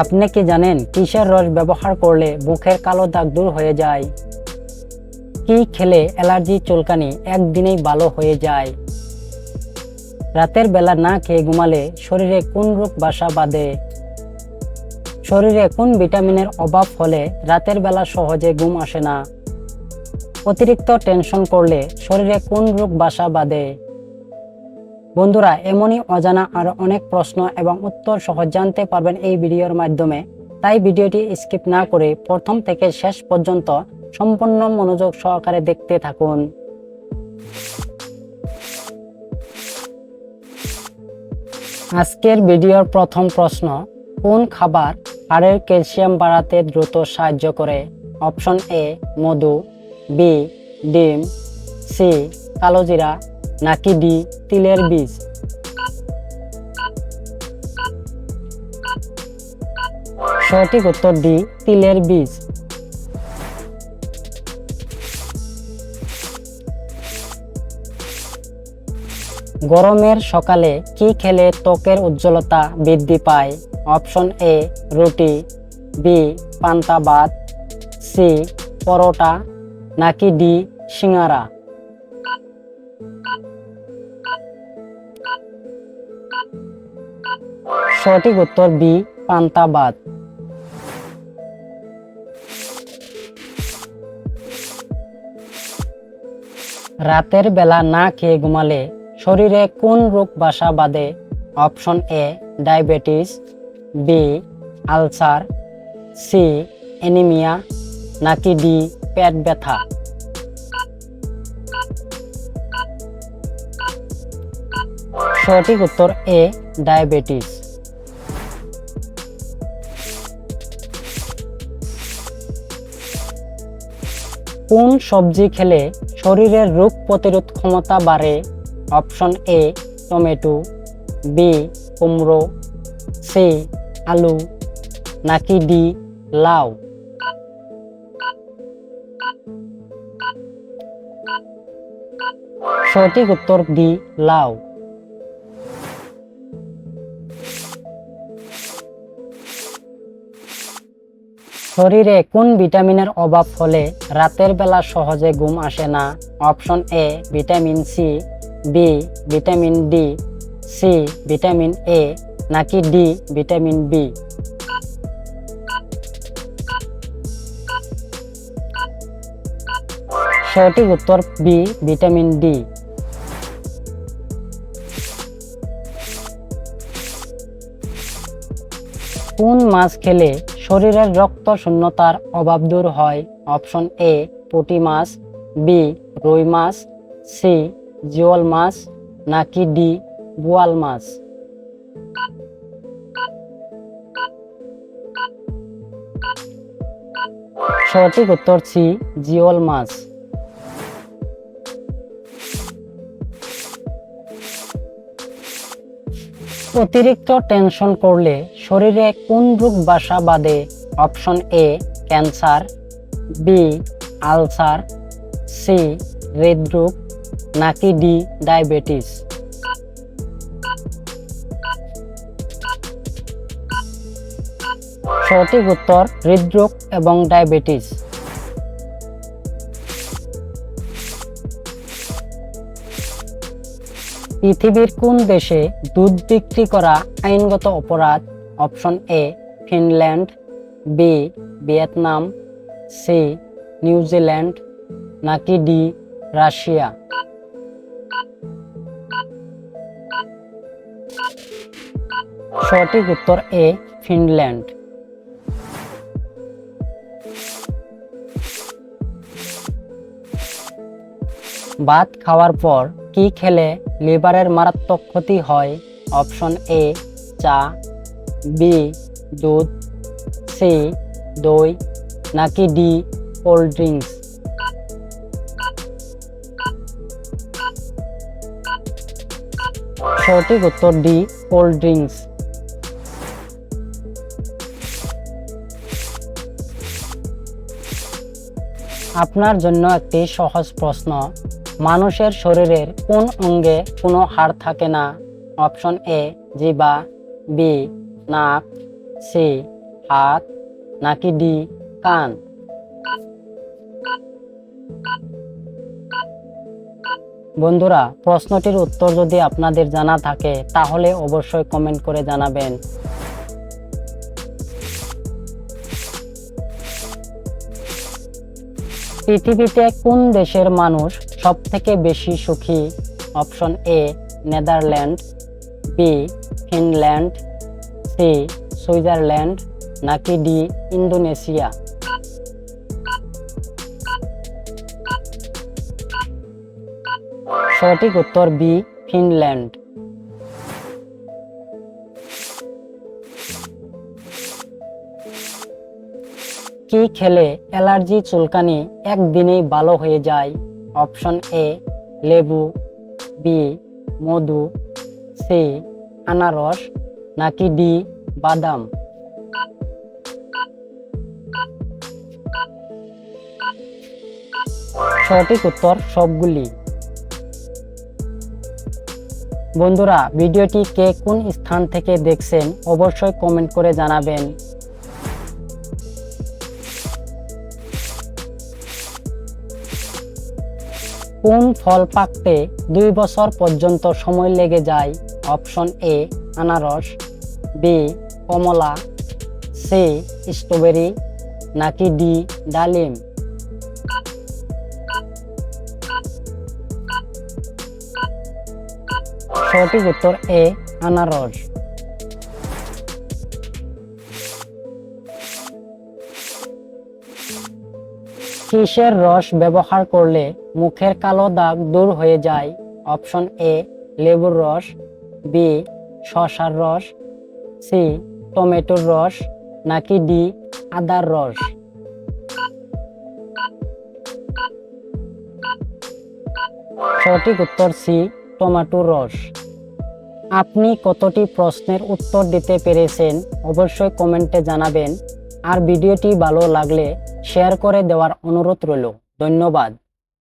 আপনি কি জানেন কিসের রস ব্যবহার করলে মুখের কালো দাগ দূর হয়ে যায়? কি খেলে অ্যালার্জি চুলকানি একদিনেই ভালো হয়ে যায়? রাতের বেলা না খেয়ে ঘুমালে শরীরে কোন রোগ বাসা বাঁধে? শরীরে কোন ভিটামিনের অভাব হলে রাতের বেলা সহজে ঘুম আসে না? অতিরিক্ত টেনশন করলে শরীরে কোন রোগ বাসা বাঁধে? বন্ধুরা, এমনই অজানা আর অনেক প্রশ্ন এবং উত্তর সহজ জানতে পারবেন এই ভিডিওর মাধ্যমে। তাই ভিডিওটি স্কিপ না করে প্রথম থেকে শেষ পর্যন্ত সম্পূর্ণ মনোযোগ সহকারে দেখতে থাকুন। আজকের ভিডিওর প্রথম প্রশ্ন, কোন খাবার হাড়ের ক্যালসিয়াম বাড়াতে দ্রুত সাহায্য করে? অপশন এ, মধু, বি, ডিম, সি, কালোজিরা নাকি ডি তিলের বীজ? সঠিক উত্তর ডি তিলের বীজ। গরমের সকালে কি খেলে ত্বকের উজ্জ্বলতা বৃদ্ধি পায়? অপশন এ, রুটি, বি, পান্তা ভাত, সি, পরোটা, নাকি ডি, সিঙ্গারা? সঠিক উত্তর বি পান্তা ভাত রাতের বেলা না খেয়ে ঘুমালে শরীরে কোন রোগ বাসা বাঁধে? Option A, diabetes, B, ulcer, C, anaemia, নাকি ডি, পেট ব্যথা। সঠিক উত্তর এ ডায়াবেটিস কোন সবজি খেলে শরীরের রোগ প্রতিরোধ ক্ষমতা বাড়ে? অপশন এ টমেটো বি কুমড়ো সি আলু, নাকি ডি লাউ? সঠিক উত্তর ডি লাউ। শরীরে কোন ভিটামিনের অভাব হলে রাতের বেলা সহজে ঘুম আসে না? Option A, vitamin C, B, vitamin D, C, vitamin A, নাকি ডি, ভিটামিন বি? সঠিক উত্তর বি, ভিটামিন ডি। কোন মাছ খেলে শরীরের রক্ত শূন্যতার অভাব দূর হয়। অপশন এ, পুঁটি মাছ, বি, রুই মাছ, সি জিওল মাছ, নাকি ডি, বোয়াল মাছ। সঠিক উত্তর সি জিওল মাছ। অতিরিক্ত টেনশন করলে শরীরে কোন রোগ বাসা বাঁধে? Option A, cancer, B, ulcer, C, হৃদরোগ, নাকি ডি, ডায়াবেটিস? সঠিক উত্তর, হৃদরোগ এবং ডায়াবেটিস। পৃথিবীর কোন দেশে দুধ বিক্রি করা আইনগত অপরাধ? Option A, Finland, B, Vietnam, C, New Zealand, নাকি ডি, রাশিয়া। সঠিক উত্তর এ, ফিনল্যান্ড। ভাত খাওয়ার পর কি খেলে লিভারের মারাত্মক ক্ষতি হয়? অপশন এ, চা। বি দুধ সি দই, নাকি ডি কোল্ড ড্রিঙ্কস সঠিক উত্তর ডি কোল্ড ড্রিঙ্কস আপনার জন্য একটি সহজ প্রশ্ন। মানুষের শরীরের কোন অঙ্গে কোনো হাড় থাকে না? অপশন এ জিবা বি নাক, সি, হাত, নাকি ডি, কান? বন্ধুরা, প্রশ্নটির উত্তর যদি আপনাদের জানা থাকে, তাহলে অবশ্যই কমেন্ট করে জানাবেন। পৃথিবীতে কোন দেশের মানুষ সব থেকে বেশি সুখী? Option A, Netherland, B, Finland C, Switzerland, নাকি ডি, ইন্দোনেশিয়া? সঠিক উত্তর বি, ফিনল্যান্ড। কি খেলে অ্যালার্জি চুলকানি একদিনেই ভালো হয়ে যায়? অপশন এ, লেবু, বি, মধু, সি, আনারস নাকি ডি, বাদাম? সঠিক উত্তর সবগুলি। বন্ধুরা, ভিডিওটি কে কোন স্থান থেকে দেখছেন অবশ্যই কমেন্ট করে জানাবেন। কোন ফল পাকতে দুই বছর পর্যন্ত সময় লেগে যায়? অপশন এ আনারস, বি, কমলা, সি, স্ট্রবেরি, নাকি ডি, ডালিম? সঠিক উত্তর এ, আনারস। কিসের রস ব্যবহার করলে মুখের কালো দাগ দূর হয়ে যায়? অপশন এ, লেবুর রস, বি শসার রস, সি টমেটোর রস নাকি ডি আদার রস? সঠিক উত্তর সি টমেটোর রস। আপনি কতটি প্রশ্নের উত্তর দিতে পেরেছেন অবশ্যই কমেন্টে জানাবেন। আর ভিডিওটি ভালো লাগলে শেয়ার করে দেওয়ার অনুরোধ রইল। ধন্যবাদ।